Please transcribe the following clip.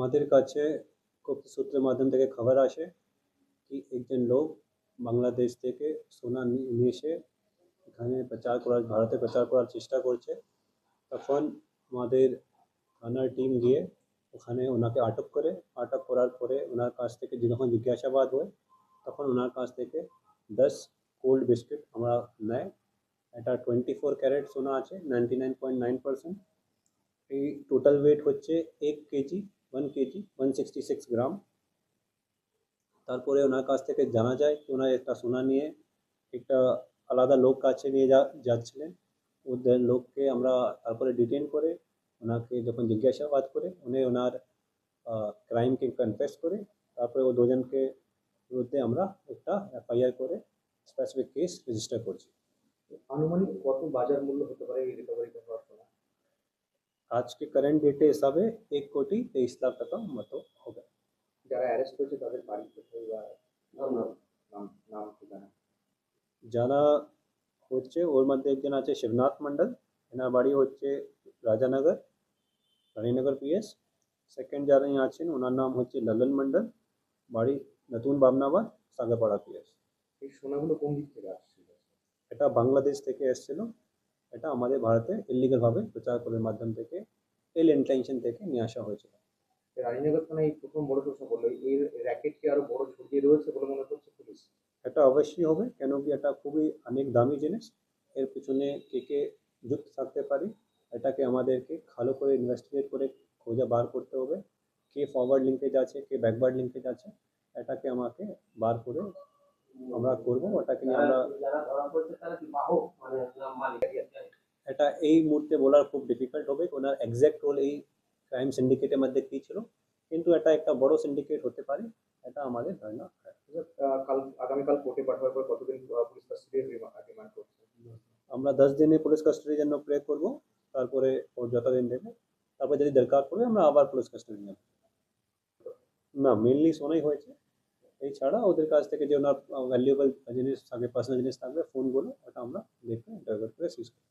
আমাদের কাছে গুপ্ত সূত্রের মাধ্যম থেকে খবর আসে কি একজন লোক বাংলাদেশ থেকে সোনা নিয়ে এসে এখানে প্রচার করার, ভারতে প্রচার করার চেষ্টা করছে। তখন আমাদের থানার টিম গিয়ে ওখানে ওনাকে আটক করে, আটক করার পরে ওনার কাছ থেকে যখন জিজ্ঞাসাবাদ হয়, তখন ওনার কাছ থেকে দশ কোল্ড বিস্কিট আমরা নেয়। এটা টোয়েন্টি ফোর ক্যারেট সোনা আছে ninety nine point nine percent এই টোটাল ওয়েট হচ্ছে এক KG one KG one sixty six gram তারপরে ওনার কাছ থেকে জানা যায় ওনার একটা সোনা নিয়ে একটা আলাদা লোক কাছে নিয়ে যা, যাচ্ছিলেন। ওদের লোককে আমরা তারপরে ডিটেন করে ওনাকে যখন জিজ্ঞাসাবাদ করে, উনি ওনার ক্রাইমকে কনফেস করে, তারপরে ও দুজনকে বিরুদ্ধে আমরা একটা এফআইআর করে স্পেসিফিক কেস রেজিস্টার করছি। আনুমানিক কত বাজার মূল্য হতে পারে আজকে কারেন্ট ডেটে হিসাবে এক কোটি তেইশ লাখ টাকা মতো হবে যারা অ্যারেস্ট হয়েছে তাদের বাড়ি কোথায় বা নাম নাম নাম ঠিকানা যারা হচ্ছে ওর মধ্যে একজন আছে শিবনাথ মণ্ডল এনার বাড়ি হচ্ছে রাজানগর রানীনগর পিএস সেকেন্ড যারা আছেন ওনার নাম হচ্ছে ললন মণ্ডল বাড়ি নতুন বামনাবাদ সাগরপাড়া পিএস এই সোনাগুলো কোন দিক থেকে আসছিল এটা বাংলাদেশ থেকে এসেছিল এটা আমাদের ভারতে ইলিগালভাবে প্রচার করার মাধ্যম থেকে এল ইন্টেনশন থেকে নিয়ে আসা হয়েছিল। রানীনগর থানায় এই প্রথম বড় প্রশ্ন করল এর র্যাকেট কি আরও বড় ছড়িয়ে রয়েছে বলে মনে করছে পুলিশ? এটা অবশ্যই হবে কেন কি এটা খুবই অনেক দামি জিনিস। এর পিছনে কে কে যুক্ত থাকতে পারে এটাকে আমাদেরকে ভালো করে ইনভেস্টিগেট করে খোঁজা বার করতে হবে। কে ফরওয়ার্ড লিঙ্কেজ আছে কে ব্যাকওয়ার্ড লিঙ্কেজ আছে এটাকে আমাকে বার করে আমরা করব ওটাকে নিয়ে আমরা যারা ধরা পড়ছে তারা কি বাহক? মানে নাম মালিক। এটা এই মুহূর্তে বলার খুব ডিফিকাল্ট হবে ওনার এক্স্যাক্ট রোল এই ক্রাইম সিন্ডিকেটের মধ্যে কী ছিল কিন্তু এটা একটা বড় সিন্ডিকেট হতে পারে এটা আমাদের ধারণা। আহ, কাল আগামীকাল কোর্টে পাঠাবার পর কতদিন পুলিশ কাস্টডি রিমান্ড করছে আমরা দশ দিনে পুলিশ কাস্টাডির জন্য প্রে করব তারপরে ও যতদিন দেবে তারপর যদি দরকার পড়ে আমরা আবার পুলিশ কাস্টাডি নেব না মেনলি শোনাই হয়েছে। এছাড়া ওদের কাছ থেকে যে ওনার ভ্যালুয়েবল জিনিস থাকবে পার্সোনাল জিনিস থাকবে ফোনগুলো ওটা আমরা দেখে ইন্টারভিউ করে সিজ করব।